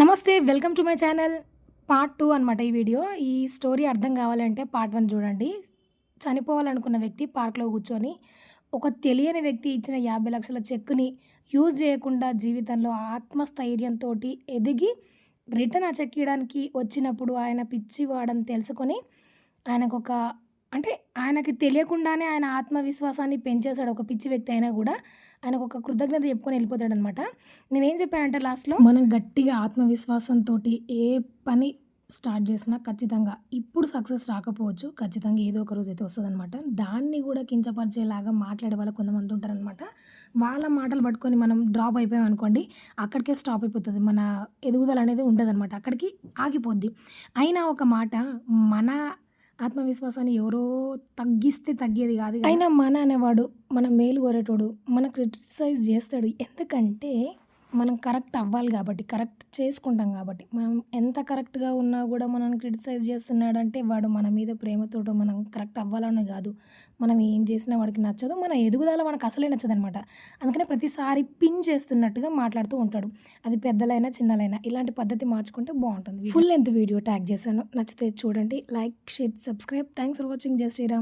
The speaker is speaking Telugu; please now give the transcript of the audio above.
నమస్తే welcome to my channel. Part two అనమాట ఈ వీడియో. ఈ స్టోరీ అర్థం కావాలంటే పార్ట్ వన్ చూడండి. చనిపోవాలనుకున్న వ్యక్తి పార్క్లో కూర్చొని ఒక తెలియని వ్యక్తి ఇచ్చిన యాభై లక్షల చెక్ని యూజ్ చేయకుండా జీవితంలో ఆత్మస్థైర్యంతో ఎదిగి రిటర్న్ ఆ చెక్ ఇవ్వడానికి వచ్చినప్పుడు ఆయన పిచ్చివాడని తెలుసుకొని ఆయనకు ఒక అంటే ఆయనకి తెలియకుండానే ఆయన ఆత్మవిశ్వాసాన్ని పెంచేశాడు. ఒక పిచ్చి వ్యక్తి అయినా కూడా ఆయనకు ఒక కృతజ్ఞత చెప్పుకొని వెళ్ళిపోతాడు అనమాట నేనేం చెప్పానంటే లాస్ట్లో మనం గట్టిగా ఆత్మవిశ్వాసంతో ఏ పని స్టార్ట్ చేసినా ఖచ్చితంగా ఇప్పుడు సక్సెస్ రాకపోవచ్చు. ఖచ్చితంగా ఏదో ఒక రోజు అయితే వస్తుందన్నమాట. దాన్ని కూడా కించపరిచేలాగా మాట్లాడే వాళ్ళు కొంతమంది ఉంటారనమాట వాళ్ళ మాటలు పట్టుకొని మనం డ్రాప్ అయిపోయాం అనుకోండి అక్కడికే స్టాప్ అయిపోతుంది. మన ఎదుగుదల అనేది ఉండదన్నమాట. అక్కడికి ఆగిపోద్ది. అయినా ఒక మాట మన ఆత్మవిశ్వాసాన్ని ఎవరో తగ్గిస్తే తగ్గేది కాదు అయినా మన అనేవాడు మన మేలు కోరేటోడు మన క్రిటిసైజ్ చేస్తాడు. ఎందుకంటే మనం కరెక్ట్ అవ్వాలి కాబట్టి కరెక్ట్ చేసుకుంటాం కాబట్టి. మనం ఎంత కరెక్ట్గా ఉన్నా కూడా మనం క్రిటిసైజ్ చేస్తున్నాడంటే వాడు మన మీద ప్రేమతోటో మనం కరెక్ట్ అవ్వాలని కాదు. మనం ఏం చేసినా వాడికి నచ్చదు. మన ఎదుగుదల మనకు అసలే నచ్చదు అనమాట అందుకనే ప్రతిసారి పిన్ చేస్తున్నట్టుగా మాట్లాడుతూ ఉంటాడు. అది పెద్దలైనా చిన్నలైనా ఇలాంటి పద్ధతి మార్చుకుంటే బాగుంటుంది. ఫుల్ లెంత్ వీడియో ట్యాగ్ చేశాను. నచ్చితే చూడండి. Like share subscribe. Thanks for watching. జై శ్రీరామ్.